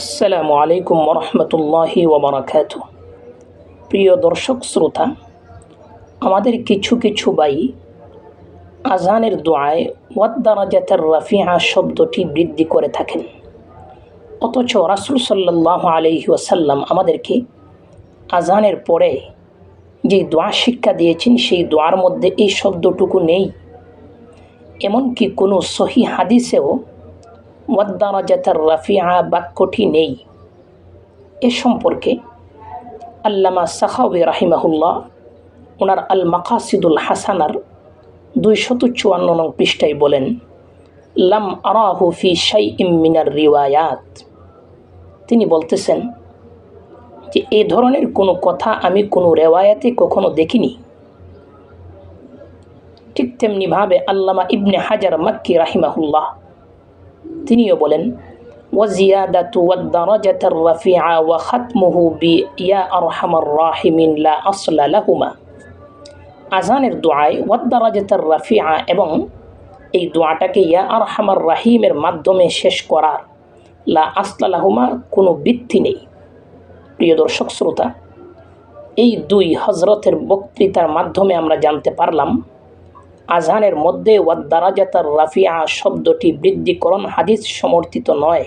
আসসালামু আলাইকুম রহমতুল্লাহি ওবরাকাত। প্রিয় দর্শক, শ্রোতা, আমাদের কিছু কিছু বাই আজানের দোয়ায়, ওয়াদ্দারাজাতের রাফিয়া শব্দটি বৃদ্ধি করে থাকেন। অথচ রাসুল সাল্লাহ আলহি ওয়াসাল্লাম আমাদেরকে আজানের পরে যে দোয়া শিক্ষা দিয়েছেন, সেই দোয়ার মধ্যে এই শব্দটুকু নেই। এমনকি কোনো সহি হাদিসেও ওয়াদ্দারাজাতার রাফিয়া বাক্যটি নেই। এ সম্পর্কে আল্লামা সাখাউবে রাহিমাহুল্লাহ ওনার আল মাকাসিদুল হাসানার দুইশত চুয়ান্ন নং পৃষ্ঠায় বলেন, লাম আরাহু ফি শাই ইমিনার রিওয়ায়াত। তিনি বলতেছেন যে, এ ধরনের কোনো কথা আমি কোনো রেওয়ায়াতে কখনো দেখিনি। ঠিক তেমনিভাবে আল্লামা ইবনে হাজার মাক্কি রাহিমাহুল্লাহ তিনিও বলেন وزيادة والدرجة الرفيعة وختمه بيا أرحم الراحمين لا أصل لهما আজানের দোয়ায় ওয়াদ্দারাজাতার রাফিয়া এবং এই দোয়াটাকে ইয়া আরহামার রাহিমের মাধ্যমে শেষ করার লা আসলালাহুমা কোনো বৃত্তি নেই প্রিয় দর্শক শ্রোতা এই দুই হজরতের বক্তৃতার মাধ্যমে আমরা জানতে পারলাম আজানের মধ্যে ওয়াদ্দারাজাতার রাফিয়া শব্দটি বৃদ্ধিকরণ হাদিস সমর্থিত নয়।